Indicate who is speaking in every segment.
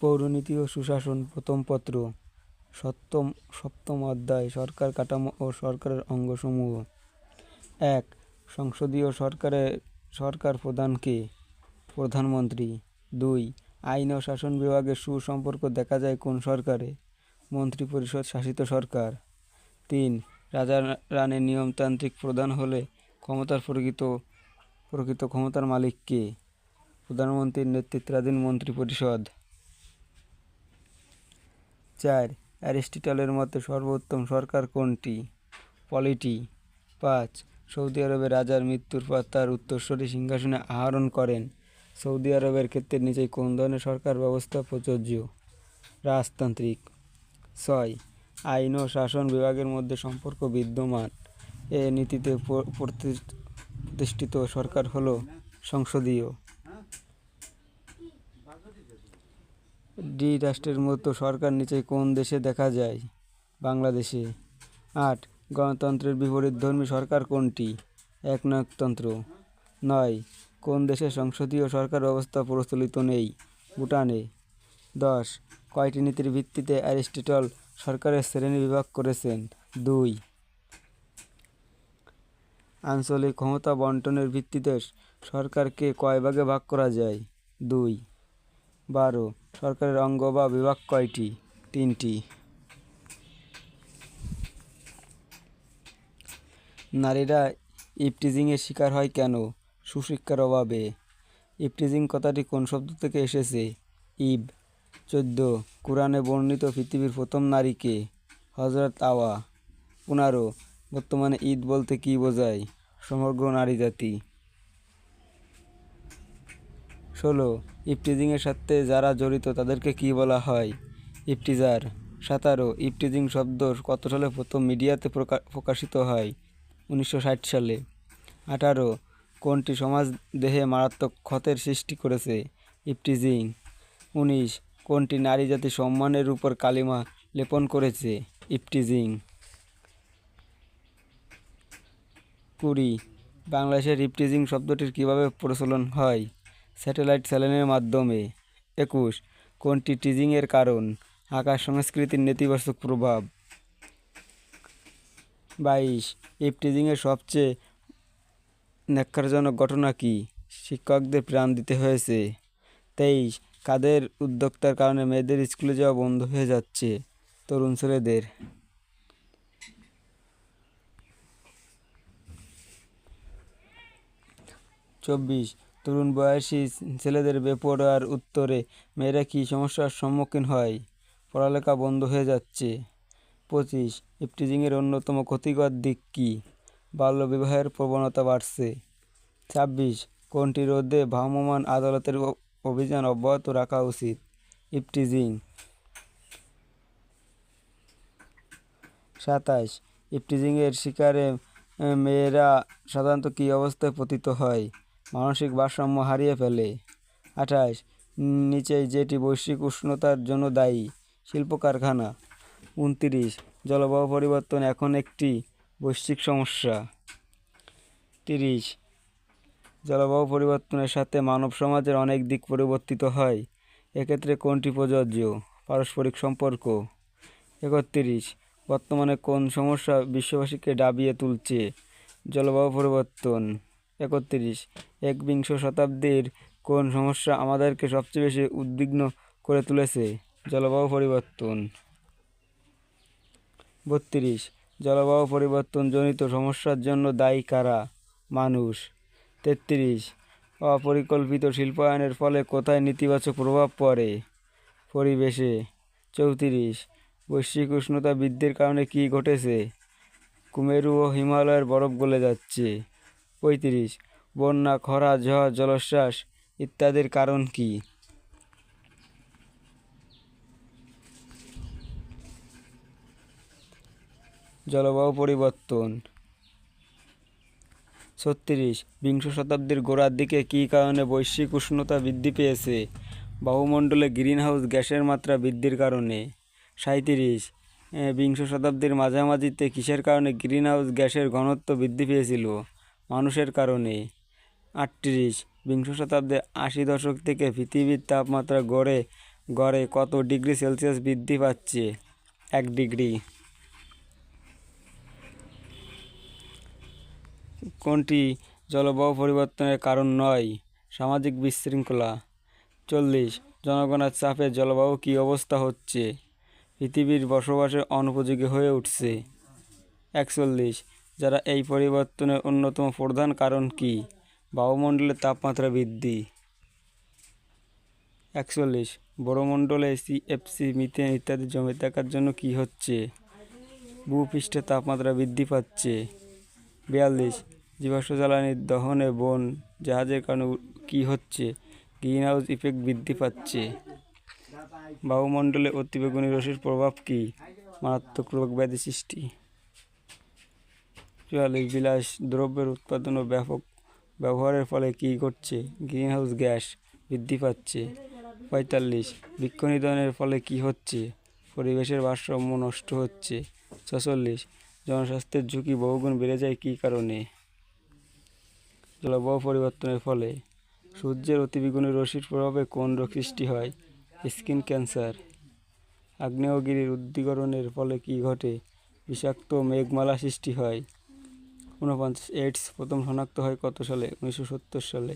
Speaker 1: পৌরনীতি ও সুশাসন প্রথম পত্র, সপ্তম সপ্তম অধ্যায়, সরকার কাঠামো ও সরকারের অঙ্গসমূহ। এক, সংসদীয় সরকারের সরকার প্রধানকে প্রধানমন্ত্রী। দুই, আইন ও শাসন বিভাগের সুসম্পর্ক দেখা যায় কোন সরকারে? মন্ত্রিপরিষদ শাসিত সরকার। তিন, রাজা রানীর নিয়মতান্ত্রিক প্রধান হলে ক্ষমতার প্রকৃত প্রকৃত ক্ষমতার মালিক কে? প্রধানমন্ত্রীর নেতৃত্বাধীন মন্ত্রিপরিষদ। চার, অ্যারিস্টটলের মতে সর্বোত্তম সরকার কোনটি? পলিটি। পাঁচ, সৌদি আরবের রাজার মৃত্যুর পর তার উত্তরসূরি সিংহাসনে আহরণ করেন। সৌদি আরবের ক্ষেত্রে নিচে কোন ধরনের সরকার ব্যবস্থা প্রযোজ্য? রাজতান্ত্রিক। ছয়, আইন ও শাসন বিভাগের মধ্যে সম্পর্ক বিদ্যমান। এ নীতিতে প্রতি- প্রতিষ্ঠিত সরকার হলো সংসদীয়। ডি রাষ্ট্রের মতো সরকার নিচে কোন দেশে দেখা যায়? বাংলাদেশে। আট, গণতন্ত্রের বিপরীত ধর্মী সরকার কোনটি? একনায়কতন্ত্র নয়, কোন দেশে সংসদীয় সরকার ব্যবস্থা প্রচলিত নেই? ভুটানে। দশ, কয়টি নীতির ভিত্তিতে অ্যারিস্টটল সরকারের শ্রেণি বিভাগ করেছেন? দুই। আঞ্চলিক ক্ষমতা বন্টনের ভিত্তিতে সরকারকে কয় ভাগে ভাগ করা যায়? দুই। বারো সরকারের অঙ্গ বা বিভাগ কয়টি? তিনটি। নারীরা ইপটিজিংয়ের শিকার হয় কেন? সুশিক্ষার অভাবে। ইপটিজিং কথাটি কোন শব্দ থেকে এসেছে? ইব, চোদ্দ। কোরআনে বর্ণিত পৃথিবীর প্রথম নারীকে হজরত আওয়া। পনেরো। বর্তমানে ঈদ বলতে কী বোঝায়? সমগ্র নারী জাতি। ষোলো ইপটিজিংয়ের সাথে যারা জড়িত তাদেরকে কি বলা হয়? ইপটিজার, সাতারো, ইপটিজিং শব্দ কত সালে প্রথম মিডিয়াতে প্রকা- প্রকাশিত হয়? উনিশশো ষাট সালে। আঠারো, কোনটি সমাজ দেহে মারাত্মক ক্ষতের সৃষ্টি করেছে? ইপটিজিং। উনিশ, কোনটি নারী জাতি সম্মানের উপর কালিমা লেপন করেছে? ইপটিজিং। কুড়ি, বাংলাদেশের ইপটিজিং শব্দটির কীভাবে প্রচলন হয়? স্যাটেলাইট চ্যানেলের মাধ্যমে। একুশ, কোনটি টিজিংয়ের কারণ? আকাশ সংস্কৃতির নেতিবাচক প্রভাব। বাইশ ইপটিজিংয়ের সবচেয়ে ন্যাক্কারজনক ঘটনা কি? শিক্ষকদের প্রাণ দিতে হয়েছে। তেইশ, কাদের উদ্যোক্তার কারণে মেয়েদের স্কুলে যাওয়া বন্ধ হয়ে যাচ্ছে? তরুণ ছেলেদের। চব্বিশ তরুণ বয়সী ছেলেদের বেপরোয়ার উত্তরে মেয়েরা কী সমস্যার সম্মুখীন হয়? পড়ালেখা বন্ধ হয়ে যাচ্ছে। পঁচিশ, ইপটিজিংয়ের অন্যতম ক্ষতিকর দিক কী? বাল্যবিবাহের প্রবণতা বাড়ছে। ছাব্বিশ, কোনটি রোধে ভ্রাম্যমান আদালতের অভিযান অব্যাহত রাখা উচিত? ইপটিজিং। সাতাশ, ইপটিজিংয়ের শিকারে মেয়েরা সাধারণত কী অবস্থায় পতিত হয়? মানসিক ভারসাম্য হারিয়ে ফেলে। আঠাশ নিচে যেটি বৈশ্বিক উষ্ণতার জন্য দায়ী শিল্প কারখানা উনত্রিশ, জলবায়ু পরিবর্তন এখন একটি বৈশ্বিক সমস্যা। তিরিশ, জলবায়ু পরিবর্তনের সাথে মানব সমাজের অনেক দিক পরিবর্তিত হয়। এক্ষেত্রে কোনটি প্রযোজ্য? পারস্পরিক সম্পর্ক। একত্রিশ, বর্তমানে কোন সমস্যা বিশ্ববাসীকে ডাবিয়ে তুলছে? জলবায়ু পরিবর্তন। একত্রিশ। একবিংশ শতাব্দীর কোন সমস্যা আমাদেরকে সবচেয়ে বেশি উদ্বিগ্ন করে তুলেছে? জলবায়ু পরিবর্তন। বত্রিশ। জলবায়ু পরিবর্তনজনিত সমস্যার জন্য দায়ী কারা? মানুষ। তেত্রিশ। অপরিকল্পিত শিল্পায়নের ফলে কোথায় নেতিবাচক প্রভাব পড়ে? পরিবেশে। চৌত্রিশ। বৈশ্বিক উষ্ণতা বৃদ্ধির কারণে কী ঘটেছে? কুমেরু ও হিমালয়ের বরফ গলে যাচ্ছে। পঁয়ত্রিশ। বন্যা, খরা, ঝড়, জলোচ্ছ্বাস ইত্যাদির কারণ কী? জলবায়ু পরিবর্তন। ছত্রিশ, বিংশ শতাব্দীর গোড়ার দিকে কী কারণে বৈশ্বিক উষ্ণতা বৃদ্ধি পেয়েছে? বায়ুমণ্ডলে গ্রিনহাউস গ্যাসের মাত্রা বৃদ্ধির কারণে। সাঁইত্রিশ বিংশ শতাব্দীর মাঝামাঝিতে কিসের কারণে গ্রিনহাউস গ্যাসের ঘনত্ব বৃদ্ধি পেয়েছিল? মানুষের কারণে। আটত্রিশ, বিংশ শতাব্দীর আশি দশক থেকে পৃথিবীর তাপমাত্রা গড়ে গড়ে কত ডিগ্রি সেলসিয়াস বৃদ্ধি পাচ্ছে? এক ডিগ্রি। কোনটি জলবায়ু পরিবর্তনের কারণ নয়? সামাজিক বিশৃঙ্খলা। চল্লিশ, জনগণের চাপে জলবায়ু কী অবস্থা হচ্ছে? পৃথিবীর বসবাসের অনুপযোগী হয়ে উঠছে। একচল্লিশ যারা এই পরিবর্তনের অন্যতম প্রধান কারণ কি? বায়ুমণ্ডলের তাপমাত্রা বৃদ্ধি। একচল্লিশ। বড়মণ্ডলে সিএফসি মিথেন ইত্যাদি জমে থাকার জন্য কি হচ্ছে? ভূপৃষ্ঠের তাপমাত্রা বৃদ্ধি পাচ্ছে। বিয়াল্লিশ। জীবাশ্ম জ্বালানির দহনে বন জাহাজের কারণে কি হচ্ছে? গ্রিন হাউস ইফেক্ট বৃদ্ধি পাচ্ছে। বায়ুমণ্ডলে অতিবেগুনি রশ্মির প্রভাব কি? মারাত্মক রোগ ব্যাধি সৃষ্টি। চুয়াল্লিশ বিলাস দ্রব্যের উৎপাদন ও ব্যাপক ব্যবহারের ফলে কী ঘটছে? গ্রিনহাউস গ্যাস বৃদ্ধি পাচ্ছে। পঁয়তাল্লিশ, বৃক্ষ নিধনের ফলে কী হচ্ছে? পরিবেশের ভারসাম্য নষ্ট হচ্ছে। ছচল্লিশ, জনস্বাস্থ্যের ঝুঁকি বহুগুণ বেড়ে যায় কী কারণে? জলবায়ু পরিবর্তনের ফলে সূর্যের অতিবেগুনি রশ্মির প্রভাবে কোন রোগ সৃষ্টি হয়? Skin cancer. আগ্নেয়গিরির উদ্দীকরণের ফলে কী ঘটে? বিষাক্ত মেঘমালা সৃষ্টি হয়। ঊনপঞ্চাশ এইডস প্রথম শনাক্ত হয় কত সালে? উনিশশো সত্তর সালে।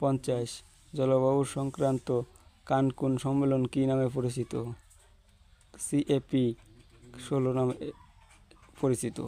Speaker 1: পঞ্চাশ, জলবায়ু সংক্রান্ত কানকুন সম্মেলন কী নামে পরিচিত? সিএপি ষোলো নামে পরিচিত।